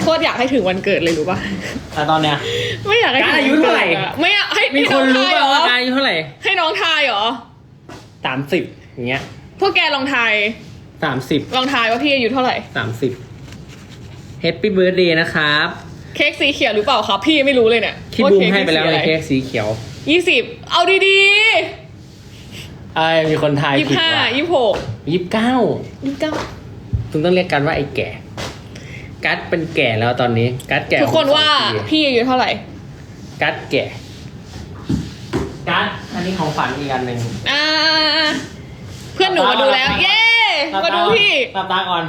โคตรอยากให้ถึงวันเกิดเลยรู้ป่ะอะตอนเนี้ย ไม่อยากให้ถึงการอายุวันกิดเท่าไหร่อะ ไม่อยากให้มีคนรู้ให้ป่าน้องว่าทายการอายุเท่าไหร่เหรอให้น้องทายเหรอ สามสิบอย่างเงี้ยพวกแกลองทาย สามสิบลองทายว่าพี่อายุเท่าไหร่ สามสิบแฮปปี้เบิร์ดเดย์นะครับ เค้กสีเขียวหรือเปล่าครับ พี่ไม่รู้เลยเนี่ยที่บูมให้ไปแล้วในเค้กสีเขียวยี่สิบเอาดีไอ้ยมีคนทายๆยี่ผิดห้าว่ะยี่หกยี่สิบเก้า ยี่เก้าคุณต้องเรียกกันว่าไอ้แก่ กัดเป็นแก่แล้วตอนนี้ กัดแก่ทุกคนว่าสองปีพี่อายุเท่าไหร่ กัดแก่ กัดอันนี้ของฝันอีกอันหนึ่งอ่าเพื่อนหนูมาดูแล้ว เย้มาดูพี่ตาตาก่อน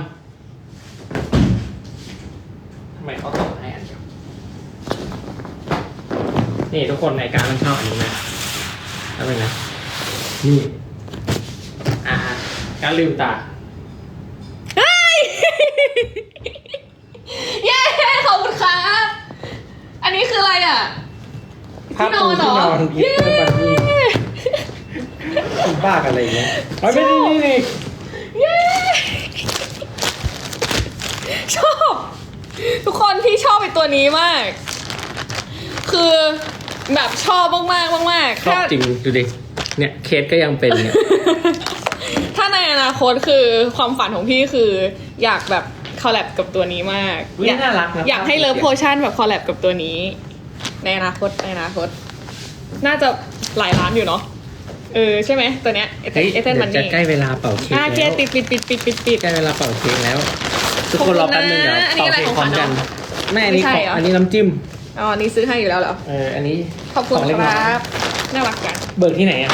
ทำไมเขาตอบให้อันเดียวนี่ทุกคนในการมันชอบอันนี้นะทำไมนะนี่อ่าการลืมตาเฮ้ยเย้ข อบคุณครับ อันนี้คืออะไรอะที่นอนเหรอภาพปูที่นอนเย้เพื่อนบันนี่คุณบ้ากันอะไรอย่างเงี้ยเอาไม่นี่นี่นี่เย้ชอบ ทุกคนพี่ชอบไอตัวนี้มาก คือแบบชอบมากมากๆมากๆชอบถ้าจริงดูดิ เนี่ยเคสก็ยังเป็นเนี่ย ถ้าในอนาคตคือความฝันของพี่คืออยากแบบค อลแลบกับตัวนี้มากอุ๊ยอยากน่ารักนะอยากให้ภาพเลิฟสียงโพชั่นแบบคอลแลบกับตัวนี้ ในอนาคตในอนาคต น่าจะหลายล้านอยู่เนาะเออใช่ไหมตัวเนี้ยเอเทเฮ้ยนเอเทนมันเดี๋ยวนี่จะใกล้เวลาเป่าเค้กอ่าเคแล้วปิดปิดปิดปิดปิดปิด ใกล้เวลาเป่าเค้กแล้ว ทุกขอบคคุนณรอแป๊บนึงนะเดี๋ยวอันนี้เป่าอะไรเค้กพร้อมกันของขวัญเหรอไม่อันนี้ไม่ใช่ของเหรออั อันนี้น้ำจิ้มอ๋ออันนี้ซื้อให้อยู่แล้วเหรอเอออันนี้ขอบคุณของเล็กคน้อยรับน่ารักจังเบิกที่ไหนอะ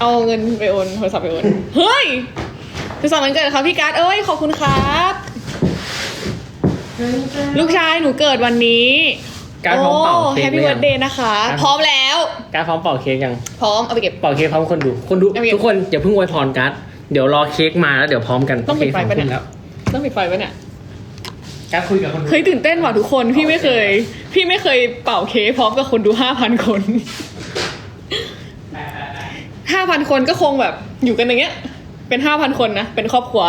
เอาเงินไปโอนโทรศัพท์ไปโอนเฮ้ยคือสองวันเกิดเขาพี่การ์ดเอ้ยขอบคุณครับ ลูกชายหนูเกิดวันนี้การพร้อมเป่าเค้แฮกปปี้หรือเบิยัร์งดเดย์นะคะครับพร้อมแล้ว การพร้อมเป่าเค้กยัง พร้อมเอาไปเก็บ เป่าเค้กพร้อมคนดู คนดูเอาอย่างทุกคนอย่าเพิ่งอวยพรการ์ดเดี๋ยวรอเค้กมาแล้วเดี๋ยวพร้อมกันต้องปิดไฟโเคปะเนี่ยสองทุ่มแล้วต้องปิดไฟไว้เนี่ยการ์ดคุยกับคนดูเฮ้ยตื่นเต้นว่ะทุกคนพี่ไม่เคย พี่ไม่เคยเป่าเค้กพร้อมกับคนดูห้าพันคนห้าพันคนก็คงแบบอยู่กันอย่างเงี้ย เป็นห้าพันคนนะเป็นครอบครัว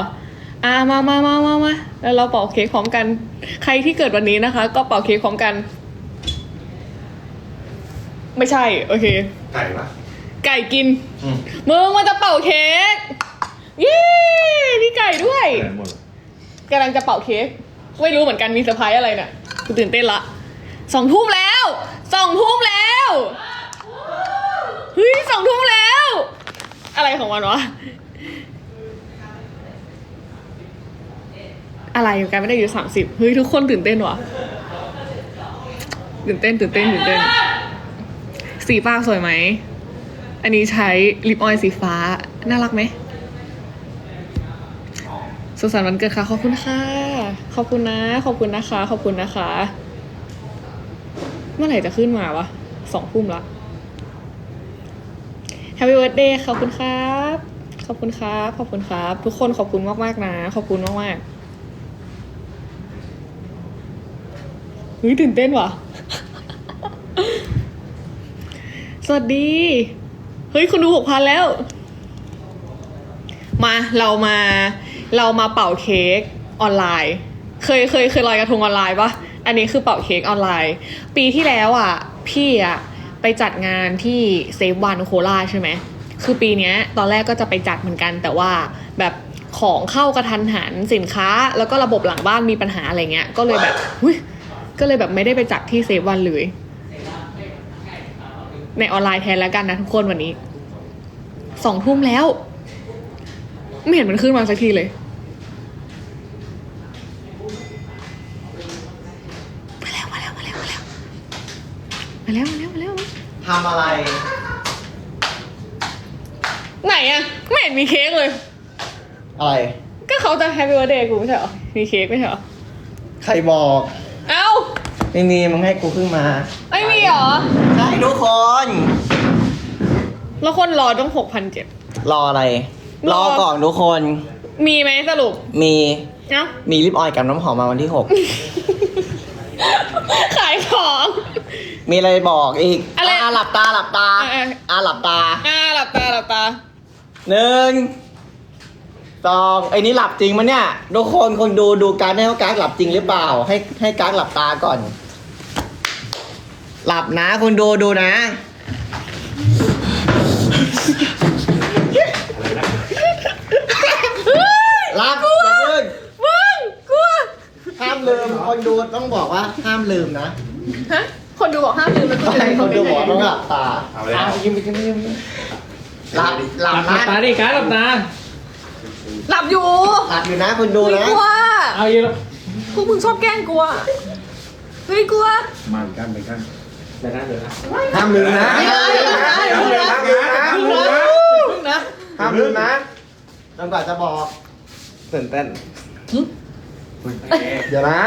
อ่ามามามามามาแล้วเราเป่าเค้กพร้อมกัน ใครที่เกิดวันนี้นะคะ ก็เป่าเค้กพร้อมกัน ไม่ใช่ โอเค ไก่ปะไก่กินอืมมึงมันจะเป่าเค้กเย้พี่ไก่ด้วยไก่หมดกำลังจะเป่าเค้กไม่รู้เหมือนกันมีเซอร์ไพรส์อะไรเนี่ยกูตื่นเต้นละสองทุ่มแล้วสองทุ่มแล้วเฮ้ยสองทุ่มแล้ว อะไรของมันวะ อะไรอยู่กันไม่ได้อยู่สามสิบเฮ้ยทุกคนตื่นเต้นวะตื่นเต้นตื่นเต้นตื่นเต้น สีปากสวยไหม อันนี้ใช้ลิปออยล์สีฟ้า น่ารักไหมสุขสันต์วันเกิดค่ะ ขอบคุณค่ะ ขอบคุณนะ ขอบคุณนะคะ ขอบคุณนะคะ เมื่อไหร่จะขึ้นมาวะสองทุ่มละ Happy Birthday ขอบคุณครับ ขอบคุณครับ ขอบคุณครับ ทุกคนขอบคุณมากๆนะ ขอบคุณมากๆ เฮ้ยตื่นเต้นว่ะ สวัสดี เฮ้ยคุณดูหกพันแล้ว มาเรามาเรามาเป่าเค้กออนไลน์ เคยเคยเคยลอยกระทงออนไลน์ปะอันนี้คือเป่าเค้กออนไลน์ ปีที่แล้วอะ พี่อะไปจัดงานที่เซฟวันโคราชใช่ไหม คือปีนี้ตอนแรกก็จะไปจัดเหมือนกันแต่ว่าแบบของเข้ากระทันหันสินค้า แล้วก็ระบบหลังบ้านมีปัญหาอะไรเงี้ย ก็เลยแบบ ก็เลยแบบไม่ได้ไปจัดที่เซฟวันเลย ในออนไลน์แทนแล้วกันนะทุกคนวันนี้สองทุ่มแล้ว ไม่เห็นมันขึ้นมาสักทีเลยมาแล้วมาแล้วมาแล้วมาแล้วมาแล้วมาแล้วมาแล้วทำอะไร ไหนอะไม่เห็นมีเค้กเลย อะไร ก็เขาจะแฮปปี้วันเดย์กูไม่ใช่เหรอมีเค้กไม่ใช่เหรอ ใครบอกเอ้า ไม่มีมึงให้กูเพิ่งมา ไม่มีเหรอ ใช่ทุกคน แล้วคนรอต้องหกพันเจ็ด รออะไร รรอ อก่อนทุกคน มีไหมสรุปมีเอ้ามีลิปออยล์กับน้ำหอมมาวันที่ ขายของ 6 มีอะไรบอกอีกอะไรอะหลับตาหลับตาอะอะอะหลับตาอ่าหลับตาหลับตา หนึ่งตองไอ้นี่หลับจริงมั้ยเนี่ยทุกคนคนดูดูการดให้ว่าการดหลับจริงหรือเปล่า ให้ให้การดหลับตาก่อน หลับนะคนดูดูนะ หลับอย่าเพิ่งมึงกลัวห้ามลืมคนดูต้องบอกว่าห้ามลืมนะฮะคนดูบอกห้ามลืมแล้วกูจะให้ลืมคนดูบอกได้ต้องไงหลับตาเอาเลยยิ้มยิ้มยิ้มยิ้มหลับหลับหลับนะตาดิการหลับตาหลับอยู่หลับอยู่นะคนดูเฮ้ยนะกลัวเอายืนพวกมึงชอบแกล้งกลัวเฮ้ยกลัวมาอีกกันไปกัน เดี๋ยวนะเดี๋ยวนะห้ามลืมนะไม่ได้ไม่ได้ไม่ได้ห้ามลืมนะมึงนะห้ามลืมนะจนกว่าจะบอกตื่นเต้นเดี๋ยวนะ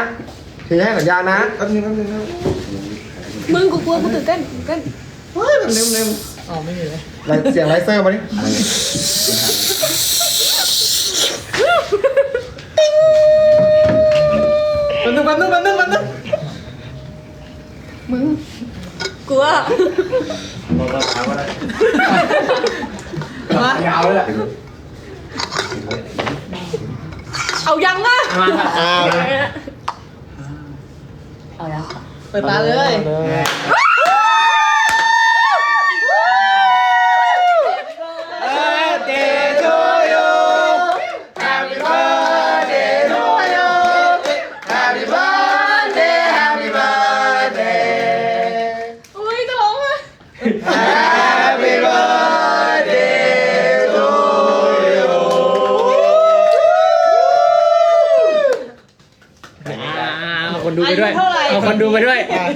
ทีให้สัญญาณนะแป๊บนึงแป๊บนึงนะมึงกูกลัวกูตื่นเต้นตื่นเต้นเฮ้ยมันลืมลืมอ๋อไม่มีเลยไลท์เสียงไลท์เซอร์มาดิแป๊บนึงแป๊บนึงแป๊บนึงแป๊บนึงมึง กลัวยาวเลยแหละเอายังอะมาครับอ้าวเปิดตาเลยเด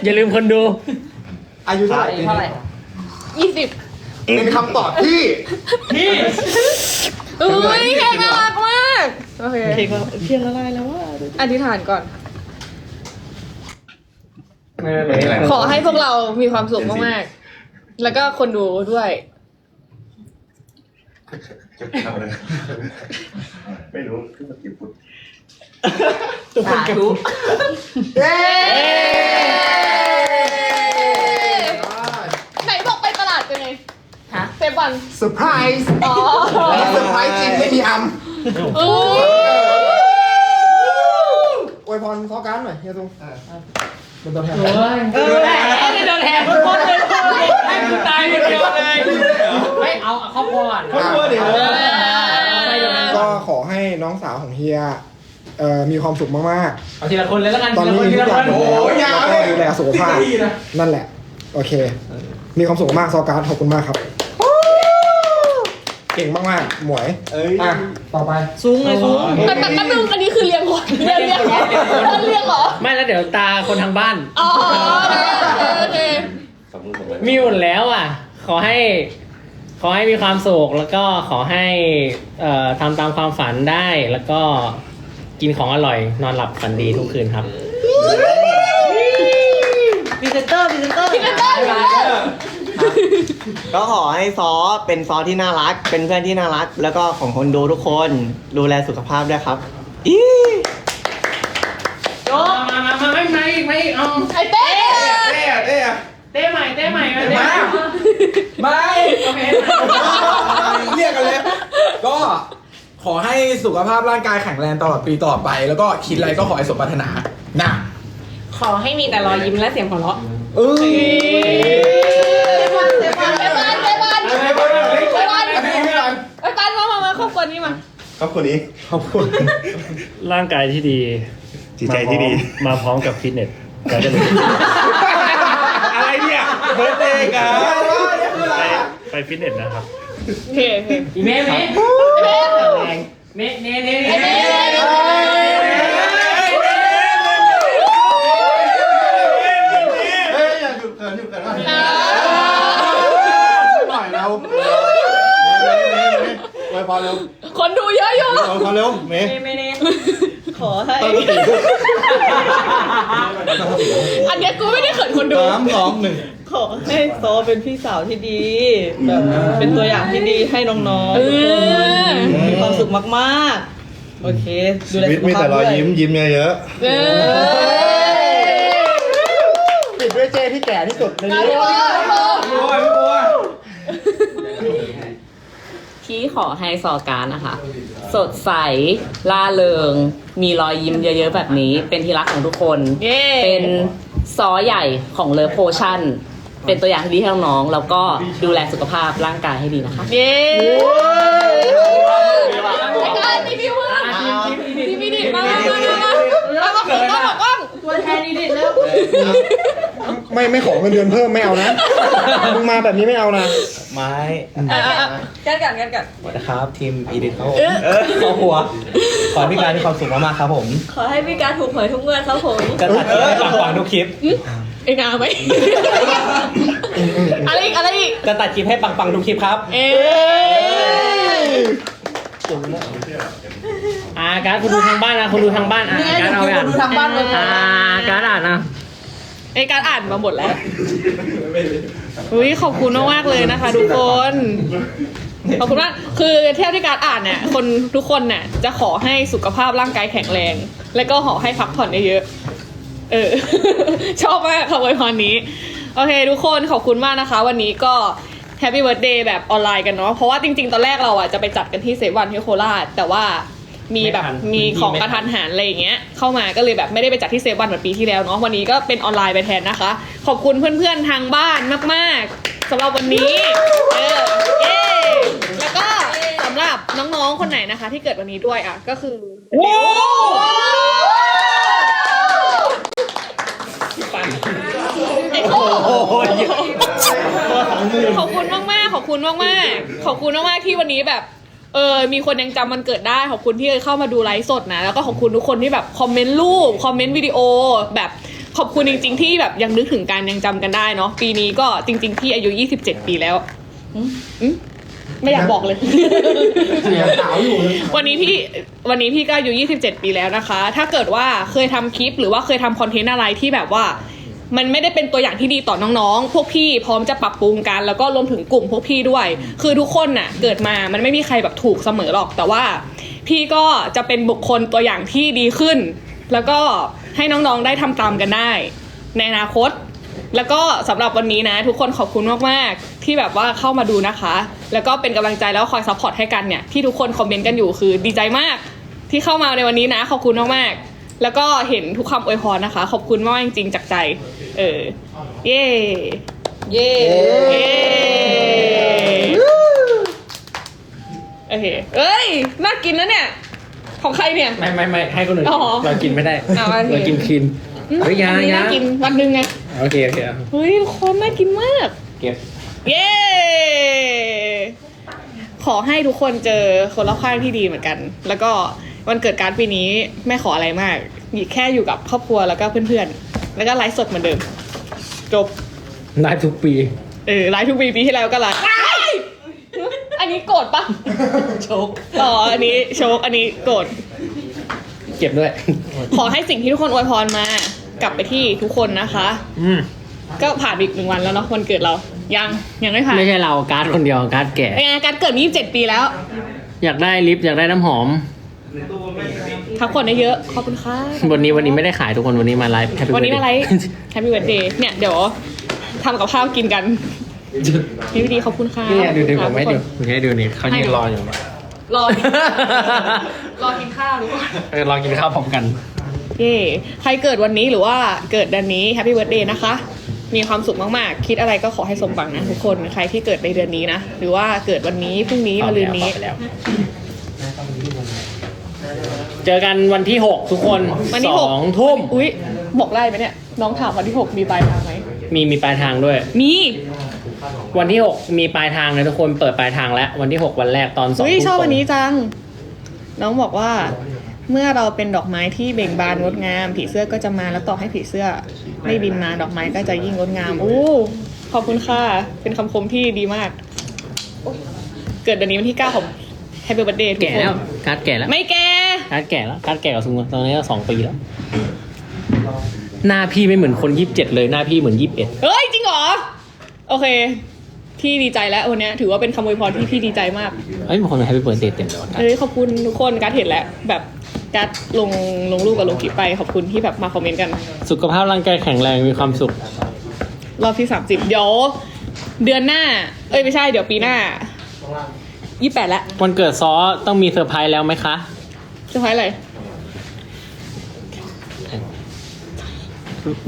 อย่าลืมคนดู อายุเท่าไหร่ยี่สิบเป็นคำตอบที่พี่อุ้ยเค้กน่ารักมาก โอเคเค้กเพียงละลายแล้วว่าอธิษฐานก่อนไม่ไม่ไม่ขอให้พวกเรามีความสุขมากๆ แล้วก็คนดูด้วย ไม่รู้ขึ้นมากี่ฟุตสาธุเย้ ฮะเซฟวันเซอร์ไพรส์อ๋อเซอร์ไพรส์จริงไม่มีอัมอุ้ยอวยพรข้อการดหน่อยเฮียตุงเป็นตัวแทนโอ้ยเออไม่โดนแทงทุกคนเลยให้กูตายคนเดียวเลยไม่เอาเอาครอบครัวก่อนครอบครัวเดี๋ยวไปเดี๋ยวนะก็ขอให้น้องสาวของเฮียเอ่อมีความสุขมากเอาทีละคนเลยแล้วกันๆ ตอนทีละนี้คนมีทีทุกละอย่าคงนแล้วแล้วก็ดูแลสุขภาพนั่นแหละ โอเค มีความสุขมากซอการ์ดขอบคุณมากครับ เก่งมากๆหมวยเอ้ยอะต่อไปสูงเลยสูงแต่แต่แป๊บนึงอันนี้คือเรียงก่อนเรียงเรียงเหรอเรียงเหรอ ไม่แล้วเดี๋ยวตาคนทางบ้าน อ๋อโอเคสำรวจสำรวจมีหมดแล้วอะ ขอให้ ขอให้มีความสุขแล้วก็ขอให้เอ่อทำตามความฝันได้แล้วก็กินของอร่อยนอนหลับฝันดีทุกคืนครับพี่เตอร์พี่เตอร์ ก็ขอให้ซอเป็นซอที่น่ารัก เป็นเพื่อนที่น่ารัก แล้วก็ของคนดูทุกคนดูแลสุขภาพด้วยครับ อีมามามามาไม่ไม่ไม่เอาไอเต้เต้เต้เต้ใหม่เต้ใหม่มาเต้มาไม่โอเคเรียกกันเลย ก็ขอให้สุขภาพร่างกายแข็งแรงตลอดปีต่อไป แล้วก็คิดอะไรก็ขอให้สมปรารถนานะขอให้มีแต่รอยยิ้มและเสียงหัวเราะเออ มามาครอบครัวนี้มาครอบครัวนี้ขอบคุณร่างกายที่ดีจิตใจที่ดี มาพร้อมกับฟิตเนสการจะอะไรเนี่ยเบิร์ดเดย์กันไปไปฟิตเนสนะครับโอเคโอเคอีเมย์เมย์เมย์เมย์เมย์เมย์ ไอเมย์ เฮ้ยอย่าหยุดเกินหยุดเกินว่า หน่อยเรา ไว้ พอเร็วคนดูเยอะอยู่ไว้พอเร็วเมย์ไม่ได้ขอให้อันเนี้ยกูไม่ได้เขินคนดู สามสองหนึ่งขอให้โซเป็นพี่สาวที่ดีแบบเป็นตัวอย่างที่ดีให้น้องเอๆทุกคนอมีความสุขมากๆ โอเค ดูแลชีวิตสุขมีภาแต่พรด้อวยยยิ้มยิ้มเยอะเออปิดด้วยเจที่แก่ที่สุดในเอานี้พี่โบพี่โบ บัว พี่บัวพี่ขอให้ซอการนะคะ สดใสล่าเริง มีรอยยิ้มเยอะๆแบบนี้ เป็นที่รักของทุกคน เย้ เป็นซอใหญ่ของเล v โพชั่น เป็นตัวอย่างที่ดีให้น้องๆแล้วก็ดูแลสุขภาพร่างกายให้ดีนะคะ เย้ไอ้การรีวิวอะรีวิวดิมามามามาเอามาผมต้องบอกว่า ไม่ไม่ขอเงินเดือนเพิ่มไม่เอานะมึงมาแบบนี้ไม่เอานะ ไม้กันกันกันกันสวัสดีครับทีมอีดิทครับผมครอบครัวขอให้พี่การมีความสุขมากๆครับผมขอให้พี่การถูกหวยทุกเมื่อครับผมจะตัดคลิปให้ปังๆทุกคลิปไอ้งาไหม อะไรอีกอะไรอีกจะตัดคลิปให้ปังๆทุกคลิปครับ เอ๊ะอ่าการดคุณดูทางบ้านนะคุณดูทางบ้านอ่าการดเอาไปอ่านดูทางบ้านเลย อ่าการดอ่านนะ ไอ้การอ่านมาหมดแล้วอุ้ยขอบคุณมากๆเลยนะคะ ทุกคนขอบคุณมากคือเที่ยวที่การอ่านเนี่ยคนทุกคนเนี่ยจะขอให้สุขภาพร่างกายแข็งแรง แล้วก็ขอให้พักผ่อนเยอะๆเออ ชอบมากคำอวยพรนี้ โอเค ทุกคนขอบคุณมากนะคะ วันนี้ก็แฮปปี้เบิร์ดเดย์แบบออนไลน์กันเนาะเพราะว่าจริงๆ ตอนแรกเราอะจะไปจัดกันที่เซเวันที่โคราชแต่ว่า มีแบบมีของกระทันหันอะไรอย่างเงี้ยเข้ามาก็เลยแบบไม่ได้ไปจัดที่เซเวันเหมือนปีที่แล้วเนาะวันนี้ก็เป็นออนไลน์ไปแทนนะคะ ขอบคุณเพื่อนๆทางบ้านมากๆสำหรับวันนี้เออเย้แล้วก็สำหรับน้องๆคนไหนนะคะ ที่เกิดวันนี้ด้วยอะก็คือ โอ้โหขอบคุณมากมากๆ ขอบคุณมากมากๆขอบคุณมากมากๆ ที่วันนี้แบบ เออ มีคนยังจำมันเกิดได้ ขอบคุณที่เข้ามาดูไลฟ์สดนะ แล้วก็ขอบคุณทุกคนที่แบบคอมเมนต์รูป คอมเมนต์วิดีโอ แบบขอบคุณจริง ๆ ที่แบบยังนึกถึงการยังจำกันได้เนาะ ปีนี้ก็จริงๆพี่อายุ 27 ปีแล้วอืมอืมไม่อยากบอกเลยวันนี้พี่วันนี้พี่ก็อายุ 27 ปีแล้วนะคะ ถ้าเกิดว่าเคยทำคลิปหรือว่าเคยทำคอนเทนต์อะไรที่แบบว่า มันไม่ได้เป็นตัวอย่างที่ดีต่อน้องๆ พวกพี่พร้อมจะปรับปรุงกันแล้วก็รวมถึงกลุ่มพวกพี่ด้วย คือทุกคนน่ะเกิดมามันไม่มีใครแบบถูกเสมอหรอกแต่ว่า พี่ก็จะเป็นบุคคลตัวอย่างที่ดีขึ้น แล้วก็ให้น้องๆได้ทำตามกันได้ ในอนาคต แล้วก็สำหรับวันนี้นะ ทุกคนขอบคุณมากๆ ที่แบบว่าเข้ามาดูนะคะ แล้วก็เป็นกำลังใจแล้วคอยซัพพอร์ตให้กันเนี่ยที่ทุกคนคอมเมนต์กันอยู่คือดีใจมาก ที่เข้ามาในวันนี้นะขอบคุณมากๆ แล้วก็เห็นทุกคำอวยพรนะคะ ขอบคุณมากจริงๆจากใจ เออ เย่เย้เย่โอเคเอ้ย น่ากินนะเนี่ย ของใครเนี่ย ไม่ไม่ไม่ให้คนอื่นอ๋อเรากินไม่ได้อ่าโอเคเรากินคลีนเฮ้ยยาอันนี้ยาน่ากินวันหนึ่งไง โอเคโอเคเอาเฮ้ยทุกคนน่ากินมาก เก็บ เย้ ขอให้ทุกคนเจอคนรอบข้างที่ดีเหมือนกัน แล้วก็ วันเกิดการดปีนี้ไม่ขออะไรมากแค่อยู่กับครอบครัวแล้วก็เพื่อนๆ แล้วก็ไลฟ์สดเหมือนเดิม จบได้ทุกปีเออไลฟ์ทุกปีปีที่แล้วก็ไลฟ์อันนี้โกรธปะโชคอ๋ออันนี้โชคอันนี้โกรธเก็บด้วย ขอให้สิ่งที่ทุกคนอวยพรมา กลับไปที่ทุกคนนะคะ อืมก็ผ่านไปอีกหนึ่งวันแล้วเนาะวันเกิดเรา ยังยังไม่ผ่านไม่ใช่เราการ์ดคนเดียวการ์ดแก่เป็นไงการเกิดมี27 ปีแล้ว อยากได้ลิปอยากได้น้ำหอม พักผ่อนได้เยอะขอบคุณค่ะวันนี้วันนี้ไม่ได้ขายทุกคนวันนี้มาไลฟ์ Happy วันนี้ Birthday อะไร Happy Birthday เนี่ยเดี๋ยวทำกับข้าวกินกันพี่วิดีขอบคุณค่ะเนี่ยดูดิผมไม่ทุดูกคนผมให้ดูนี่เขายืนรออยู่รอรอกินข้าวทุกคน เออรอกินข้าวพร้อมกัน เย่ใครเกิดวันนี้หรือว่าเกิดเดือนนี้ Happy Birthday นะคะ มีความสุขมากๆ คิดอะไรก็ขอให้สมหวังนะทุกคน ใครที่เกิดในเดือนนี้นะ หรือว่าเกิดวันนี้พรุ่งนี้มะรืนนี้ไปแล้ว เจอกันวันที่หกทุกคนวันที่สหกองทุ่ม อุ๊ยบอกได้ไหมเนี่ย น้องถามวันที่หกมีปลายทางไหมมีมีปลายทางด้วย มี วันที่หกมีปลายทางนะทุกคนเปิดปลายทางแล้ววันที่หกวันแรกตอนสองอุ้ยทุ่มชอบตรงอันนี้จัง น้องบอกว่า เมื่อเราเป็นดอกไม้ที่เบ่งบานงดงาม ผีเสื้อก็จะมาแล้วต่อให้ผีเสื้อ ไม่บินมาดอกไม้ก็จะยิ่งงดงามอู้ขอบคุณค่ะ เป็นคำคมที่ดีมากเกิดเดือนนี้วันที่เก้าของ Happy Birthday ทุกแก่คนแล้วการ์ดแก่แล้วไม่แก่ การ์ดแก่แล้วการ์ดแก่กับซุงตอนนี้ก็สองปีแล้ว หน้าพี่ไม่เหมือนคนยี่สิบเจ็ดเลยหน้าพี่เหมือนยี่สิบเอ็ดเฮ้ยจริงเหรอ โอเค พี่ดีใจแล้ววันเนี้ยถือว่าเป็นคำอวยพรที่พี่ดีใจมากเอ้ยบางคนแฮปปี้เบิร์ดเดย์เต็มเลยวันกันเอ้ยขอบคุณทุกคนการดเห็นแล้วแบบการดลงลงรูปกับลงคลิปไปขอบคุณที่แบบมาคอมเมนต์กัน สุขภาพร่างกายแข็งแรงมีความสุข รอบที่สามสิบเดี๋ยวเดือนหน้า เอ้ยไม่ใช่เดี๋ยวปีหน้ายี่แปดแล้ววันเกิดซอต้องมีเซอร์ไพรส์แล้วไหมคะเซ อร์ไพรส์อะไร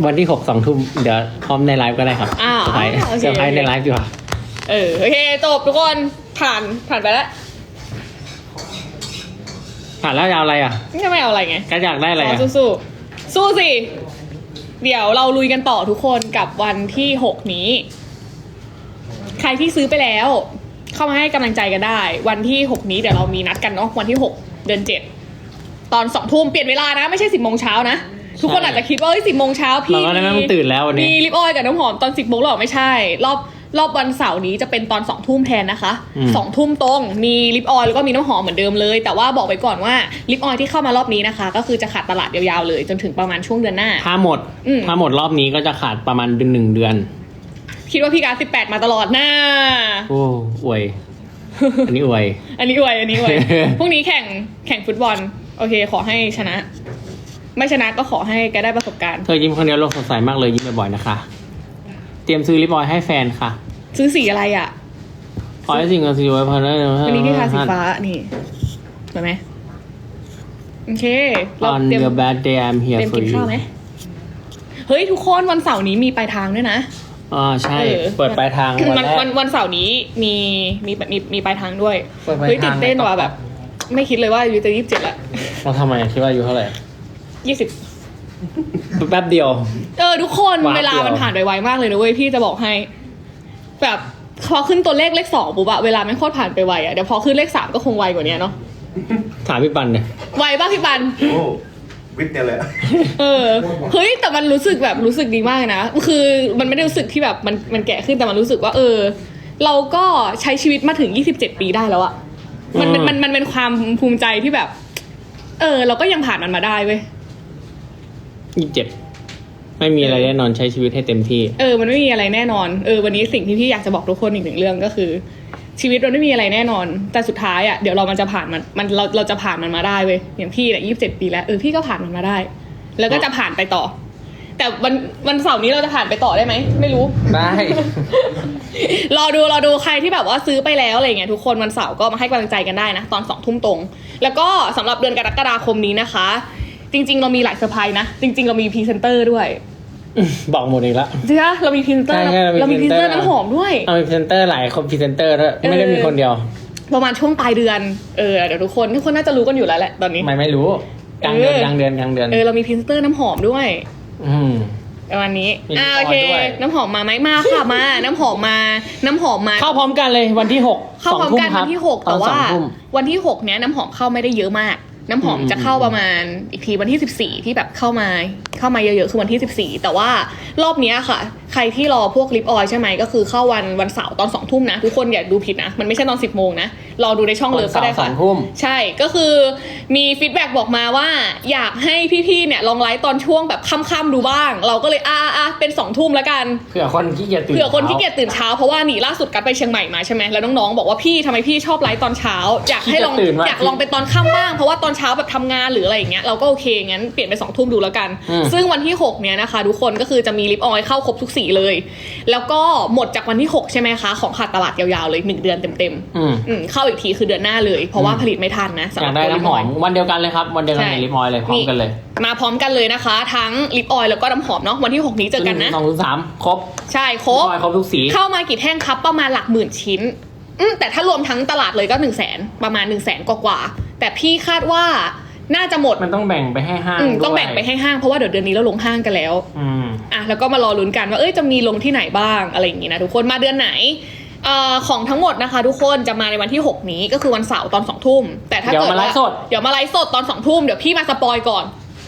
วันที่หกสองทุ่มเดี๋ยวพร้อมในไลฟ์ก็ได้ครับอ้าวเซอร์ไพรส์โอเค เซอร์ไพรส์ในไลฟ์ดีกว่า เออโอเคจบทุกคนผ่านผ่านไปแล้วผ่านแล้วจะเอาอะไรอะนี่ไม่เอาอะไรไง ก็อยากได้อะไรขอะอสู้ๆสู้สิ เดี๋ยวเราลุยกันต่อทุกคนกับวันที่หกนี้ ใครที่ซื้อไปแล้ว เข้ามาให้กำลังใจกันได้ วันที่หกนี้เดี๋ยวเรามีนัดกันเนาะวันที่หกเดือนเจ็ด ตอนสองทุ่มเปลี่ยนเวลานะ ไม่ใช่สิบโมงเช้านะ ทุกคนอาจจะคิดว่าเฮ้ยสิบโมงเช้าพี่เราก็ได้ไม่ต้องตื่นแล้ววันนี้ มีลิปออยล์กับน้ำหอมตอนสิบโมงหรอไม่ใช่ รอบรอบวันเสาร์นี้จะเป็นตอนสองทุ่มแทนนะคะอืม สองทุ่มตรง มีลิปออยล์แล้วก็มีน้ำหอมเหมือนเดิมเลย แต่ว่าบอกไปก่อนว่าลิปออยล์ที่เข้ามารอบนี้นะคะ ก็คือจะขาดตลาดยาวๆเลย จนถึงประมาณช่วงเดือนหน้า ถ้าหมด อืม ถ้าหมดรอบนี้ก็จะขาดประมาณเดือนหนึ่งเดือน คิดว่าพี่การสิบแปดมาตลอดหน้า โอ้อวย อันนี้อวย อันนี้อวยอันนี้อวย พรุ่งนี้แข่งแข่งฟุตบอล โอเค ขอให้ชนะ ไม่ชนะก็ขอให้แกได้ประสบการณ์ เธอยิ้มคนเดียวโลกสดใสมากเลยยิ้มบ่อยๆนะคะ เตรียมซื้อลิปออยล์ให้แฟนค่ะซื้อสีอะไรอะขอให้สิ่งกับสิ่งไว้พอได้วันนี้ที่ทาสีฟ้านี่เห็นไหมโอเค เรา On เตรียม your bad day I'm เต here รียม for กิน you ข้าวไหมเฮ้ย ทุกคนวันเสาร์นี้มีปลายทางด้วยนะอ่าใช่ เออเปิดปลายทางวันวันแรก วันวันเสาร์นี้มีมีมีมีปลายทางด้วย เปิดปลายเฮ้ยทางตื่นเต้นไหนต่อว่ะแบบ ไม่คิดเลยว่าอายุจะยี่สิบเจ็ดละเราทำไมคิดว่าอายุเท่าไหร่ยี่สิบแป๊บเดียว เออทุกคนวาร์ปเวลาเดียวมันผ่านไปไวมากเลยนะเว้ยพี่จะบอกให้ แบบพอขึ้นตัวเลขเลขสองปุ๊บอะเวลาไม่โคตรผ่านไปไวอะเดี๋ยวพอขึ้นเลขสามก็คงไวกว่านี้เนาะถามพี่ปันเนี่ยไวป่ะพี่ปัน โอ้วิทย์เนี่ยเลยเออเฮ้ยแต่มันรู้สึกแบบรู้สึกดีมากนะคือมันไม่ได้รู้สึกที่แบบมันมันแก่ขึ้นแต่มันรู้สึกว่า เออ เราก็ใช้ชีวิตมาถึง 27 ปีได้แล้วอะ มันมันมันมันเป็นความภูมิใจที่แบบ เออ เราก็ยังผ่านมันมาได้เว้ยยี่สิบเจ็ดไม่มีอะไรแน่นอนใช้ชีวิตให้เต็มที่ เออ มันไม่มีอะไรแน่นอนเออวันนี้สิ่งที่พี่อยากจะบอกทุกคนอีกหนึ่งเรื่องก็คือ ชีวิตมันไม่มีอะไรแน่นอน แต่สุดท้ายอะเดี๋ยวเรามันจะผ่านมันมันเราเราจะผ่านมันมาได้เว้ยอย่างพี่เนี่ยยี่สิบเจ็ดปีแล้วเออพี่ก็ผ่านมันมาได้ แล้วก็จะผ่านไปต่อ แต่วันวันเสาร์นี้เราจะผ่านไปต่อได้ไหม ไม่รู้ ได้ รอดูรอดูใครที่แบบว่าซื้อไปแล้วอะไรเงี้ยทุกคนวันเสาร์ก็มาให้กำลังใจกันได้นะ ตอนสองทุ่มตรง แล้วก็สำหรับเดือนกรกฎาคมนี้นะคะ จริง ๆ เรามีหลายเซอร์ไพรส์นะ จริง ๆ เรามีพรีเซนเตอร์ด้วยบอกหมดอีกแล้วใช่ไหมเรามีพรีเซนเตอร์ใช่ใช่เราเรามีมีพรีเซนเตอร์พรีเซนเตอร์น้ำหอมด้วย เอามีพรีเซนเตอร์หลายคนพรีเซนเตอร์ด้วยไม่ได้มีคนเดียว ประมาณช่วงปลายเดือน เออเดี๋ยวทุกคนทุกคนน่าจะรู้กันอยู่แล้วแหละตอนนี้ ไม่ไม่รู้กลางเดือนเออ กลางเดือนกลางเดือน เออเรามีพรีเซนเตอร์น้ำหอมด้วย อืม ประมาณนี้มีอ่าลิปออยล์โอเค ด้วย น้ำหอมมาไหมมาค่ะมา น้ำหอมมา น้ำหอมมา เข้าพร้อมกันเลยวันที่หกเข้าพร้อมกันสวังนทุ่ที่หกตอแต่นว่า สองทุ่ม วันที่หกเนี้ยน้ำหอมเข้าไม่ได้เยอะมาก น้ำหอมอืม จะเข้าประมาณอีกทีวันที่สิบสี่ที่แบบเข้ามาเข้ามาเยอะๆคือวันที่สิบสี่แต่ว่ารอบเนี้ยค่ะ ใครที่รอพวกลิปออยล์ใช่ไหมก็คือเข้าวันวันเสาร์ตอนสองทุ่มนะทุกคนอย่าดูผิดนะ มันไม่ใช่ตอนสิบโมงนะ รอดูในช่องเลิฟก็ได้วันเสาร์สค่ะองทุ่ม ใช่ก็คือมีฟีดแบ็กบอกมาว่า อยากให้พี่ๆเนี่ยลองไลฟ์ตอนช่วงแบบค่ำๆดูบ้าง เราก็เลยอ่าอะเป็นสองทุ่มแล้วกัน เผื่อคนขี้เกียจตื่นเผื่อคนที่ช้าเกียจตื่นเช้าเพราะว่านี่ล่าสุดกัดไปเชียงใหม่มาใช่ไหมแล้วน้องๆบอกว่าพี่ทำไมพี่ชอบไลฟ์ตอนเช้า อยากให้ลองขี้เกียจตื่นว่ะอยากลองเป็นตอนค่ำบ้างเพราะว่าตอนเช้าแบบทำงานหรืออะไรอย่างเงี้ยเราก็โอเคงั้นเปลี่ยนเป็นสองทุ่มดูแล้วกัน อืม ซึ่งวันที่6เนี้ยนะคะทุกคนก็คือจะมีลิปออยล์เข้าครบทุกสีเลย แล้วก็หมดจากวันที่6ใช่ไหมคะของขาดตลาดยาวๆเลยหนึ่งเดือนเต็มอืมๆอืมเข้าอีกทีคือเดือนหน้าเลย เพราะว่าผลิตไม่ทันนะสำอหยารับกได้ตัวลิน้ำปหอออยมล์ วันเดียวกันเลยครับ วันเดียวกันใช่ ในลิปออยล์เลยพร้อมกันเลยมาพร้อมกันเลยนะคะ ทั้งลิปออยล์แล้วก็น้ำหอมเนาะวันที่ 6 นี้เจอกันนะสองถึงสามครบใช่ครบ ลิปออยล์ครบทุกสีเข้ามากี่แท่งครับประมาณหลักหมื่นชิ้นอืมแต่ถ้ารวมทั้งตลาดเลยก็หนึ่งแสนประมาณหนึ่งแสนกว่าๆแต่พี่คาดว่าน่าจะหมดมันต้องแบ่งไปให้ห้างอืมด้วยต้องแบ่งไปให้ห้างเพราะว่าเดี๋ยวเดือนนี้เราลงห้างกันแล้ว อืม อะแล้วก็มารอลุ้นกันว่าเอ้ยจะมีลงที่ไหนบ้างอะไรอย่างงี้นะทุกคนมาเดือนไหนเอ่อของทั้งหมดนะคะ ทุกคนจะมาในวันที่ 6 นี้ก็คือวันเสาร์ตอนสองทุ่มแต่ถ้าเดี๋ยวเกิดมาไลว่าฟ์สดเดี๋ยวมาไลฟ์สดตอนสองทุ่มเดี๋ยวพี่มาสปอยก่อน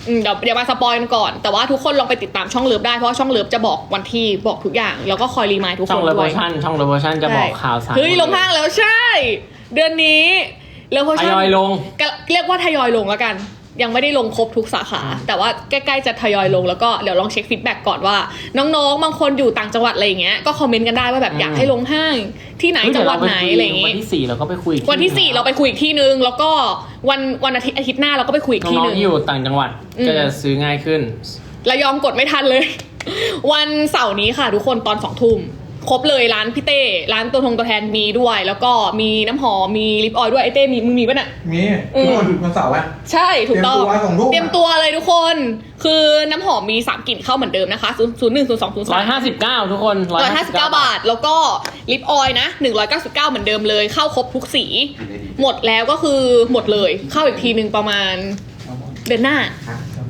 อืมเดี๋ยวเดี๋ยวมาสปอยกันก่อน แต่ว่าทุกคนลองไปติดตามช่องเลิฟได้เพราะว่าช่องเลิฟจะบอกวันที่บอกทุกอย่าง แล้วก็คอยรีมายทุกคช่อนงเรด้เวอวยร์ชันช่องเรเวอร์ชันจะบอกข่าวสารเฮ้ยลงห้างแล้วใช่ เดือนนี้เรื่องโพทชั่นยอยลงก็เรียกว่าทยอยลงแล้วกัน ยังไม่ได้ลงครบทุกสาขา แต่ว่าใกล้ๆจะทยอยลงแล้วก็เดี๋ยวลองเช็คฟีดแบ็กก่อนว่า น้องๆ บางคนอยู่ต่างจังหวัดอะไรอย่างเงี้ยก็คอมเมนต์กันได้ว่าแบบอืมอยากให้ลงห้างที่ไหนจังหวัดไหนอะไรอย่างวังี้นที่สี่เราก็ไปคุยอีกวันที่สี่เราไปคุยอีกที่นึง แล้วก็วันวันอาทิตย์อาทิตย์หน้าเราก็ไปคุยอีกที่น้องนึงๆที่อยู่ต่างจังหวัดอืมก็จะซื้อง่ายขึ้นระยองกดไม่ทันเลย วันเสาร์นี้ค่ะ ทุกคนตอนสองทุ่ม ครบเลยร้านพี่เต้ร้านตัวทงตัวแทนมีด้วย แล้วก็มีน้ำหอมมีลิปออยล์ด้วยไอเต้มีมึงมีปะเนี่ยมีอืม ทุกคนวันเสาร์อะใช่ถูกต้อง เตรียมตัวส่งรูปเตรียมตัวเลยทุกคน คือน้ำหอมมีสามกลิ่นเข้าเหมือนเดิมนะคะศูนย์ศูนย์หนึ่งศูนย์สองศูนย์ร้สาอยมห้าสิบเก้าทุกคนร้อยห้าสิบเก้าบาท แล้วก็ลิปออยล์นะหนึ่งร้อยเก้าสิบเก้าเหมือนเดิมเลย เข้าครบทุกสี หมดแล้วก็คือหมดเลย เข้าอีกทีหนึ่งประมาณเดือนหน้า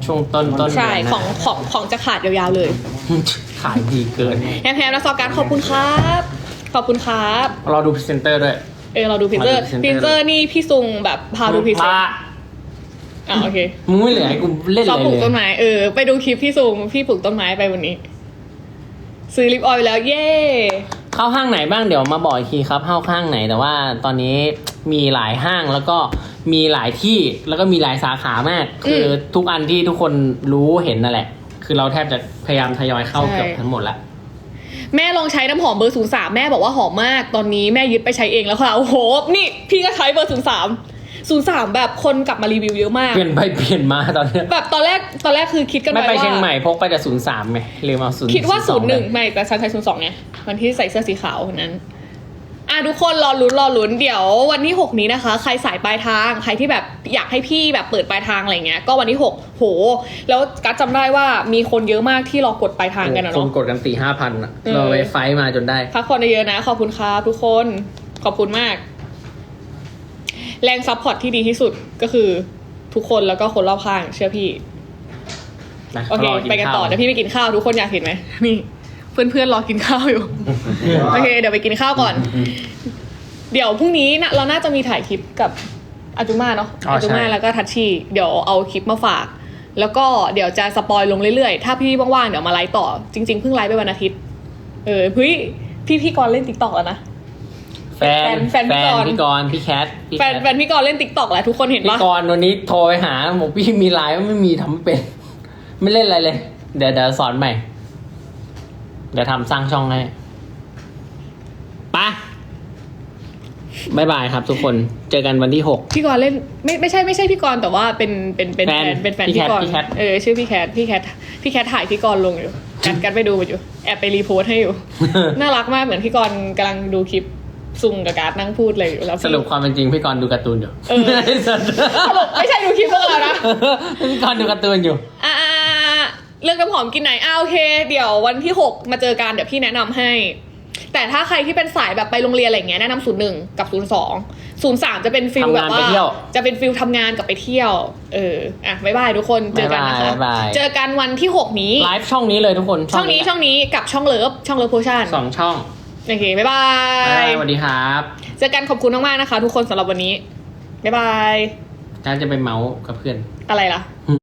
ช่วงต้นต้นใช่เดืนนะของของของจะขาดยาวๆเลยขายดีเกิน แฮมแฮมและซอการขอบคุณครับ ขอบคุณครับรอดูพรีเซนเตอร์ด้วย เออเราดูพิเซอร์มาดูพิเซอร์นี่พี่ซุงแบบพาดูพิเซอพาร์อะโอเคมึงไม่เหลือให้กูเล่นซออะไรปลูกเลต้นย ไม้เออไปดูคลิปพี่ซุงพี่ปลูกต้นไม้ไปวันนี้ ซื้อลิปออยล์ไปแล้วเย้ เข้าห้างไหนบ้างเดี๋ยวมาบอกอีกทีครับเข้าห้างไหนแต่ว่าตอนนี้มีหลายห้างแล้วก็ มีหลายที่แล้วก็มีหลายสาขามาก คือทุกอันที่ทุกคนรู้เห็นนั่นแหละ คือเราแทบจะพยายามทยอยเข้าเกือบทั้งหมดละแม่ลองใช้น้ำหอมเบอร์ศูนย์สามแม่บอกว่าหอมมากตอนนี้แม่ยึดไปใช้เองแล้วค่ะโอ้โหนี่พี่ก็ใช้เบอร์ศูนย์สามศูนย์สามแบบคนกลับมารีวิวเยอะมาก เปลี่ยนไปเปลี่ยนมาตอนเนี้ยแบบตอนแรกตอนแรกคือคิดกันไม่ไว้ไปว่าเชียงใหม่พกไปแต่ศูนย์สามไงลืมเอาศูนย์คิดว่าศูนย์หนึ่งไม่แต่ฉันใช้ศูนย์สองไงวันที่ใส่เสื้อสีขาวคนนั้น อะทุกคนรอลุ้นรอลุ้นเดี๋ยววันที่ 6 นี้นะคะ ใครสายปลายทางใครที่แบบอยากให้พี่แบบเปิดปลายทางอะไรเงี้ยก็วันที่ 6 โห แล้วกัดจำได้ว่ามีคนเยอะมากที่รอกดปลายทางกันนะคนเนาะ กดกันสี่ห้าพันอะเออ เราไปไฟท์มาจนได้ พักผ่อนเยอะๆนะ ขอบคุณครับทุกคนขอบคุณมาก แรงซัพพอร์ตที่ดีที่สุดก็คือทุกคนแล้วก็คนรอบข้างเชื่อพี่ นะโอเค รไปกันต่อข้าว เดี๋ยวพี่ไปกินข้าวทุกคนอยากเห็นไหมนี่ เพื่อนๆรอกินข้าวอยู่ โอเค เดี๋ยวไปกินข้าวก่อน เดี๋ยวพรุ่งนี้นะเราน่าจะมีถ่ายคลิปกับอาจุมาเนาะอ๋ออาจุมาใช่แล้วก็ทัชชี่เดี๋ยวเอาคลิปมาฝาก แล้วก็เดี๋ยวจะสปอยลงเรื่อยๆ ถ้าพี่ว่างๆเดี๋ยวมาไลฟ์ต่อ จริงๆเพิ่งไลฟ์ไปวันอาทิตย์ เออเฮ้ยพี่พี่กรณ์เล่นติ๊กต็อกแล้วนะ แฟนแฟนแฟนพี่พี่กกร รณ์พี่แคทพี่แฟแคนทแฟนพี่กรณ์เล่นติ๊กต็อกแล้วทุกคนเห็นพี่ปะกรณ์วันนี้โทรไปหาบอกพี่มีไลน์ไม่มีทำไม่เป็น ไม่เล่นอะไรเลย เดี๋ยวเดี๋ยวสอนใหม่ เดี๋ยวทำสร้างช่องให้ไปะบายบายครับทุกคน เจอกันวันที่หก พี่กรณ์เล่นไม่ไม่ใช่ไม่ใช่พี่กรณ์แต่ว่าเป็นเป็นเป็นแฟแฟนนเป็นแฟนพี่พี่แคทกรณ์พี่แคท เออชื่อพี่แคทพี่แคทพี่แคทถ่ายพี่กรณ์ลงอยู่กันกันไปดูอยู่แอบไปรีโพสต์ให้อยู่ น่ารักมากเหมือนพี่กรณ์กำลังดูคลิปซุงกับการ์ดนั่งพูดเลยอยู่แล้ว สรุปความเป็นจริงพี่กรณ์ดูการ์ตูนอยู่เออสรุปไม่ใช่ดูคลิปพวกเรานะ พี่กรณ์ดูการ์ตูนอยู่ อ่า เรื่องน้ำหอมกินไหนอ่าโอเค เดี๋ยววันที่ 6 มาเจอกันเดี๋ยวพี่แนะนำให้ แต่ถ้าใครที่เป็นสายแบบไปโรงเรียนอะไรเงี้ยแนะนำศูนย์หนึ่งกับศูนย์สองศูนย์สามจะเป็นฟิลแบบทำงานว่าไปเที่ยว จะเป็นฟิลทำงานกับไปเที่ยว เอออะบ๊ายบายทุกคนเจอกันนะคะบ๊ายบาย เจอกันวันที่ 6 นี้ ไลฟ์ช่องนี้เลยทุกคนช่องนี้ช่องนี้กับช่องเลิฟช่องเลิฟโพชั่นสองช่องโอเคบ๊ายบาบ๊ายบายยสวัสดีครับเจอกันขอบคุณมากๆนะคะ ทุกคนสำหรับวันนี้บ๊ายบายการจะไปเมาส์กับเพื่อน อะไรล่ะอืม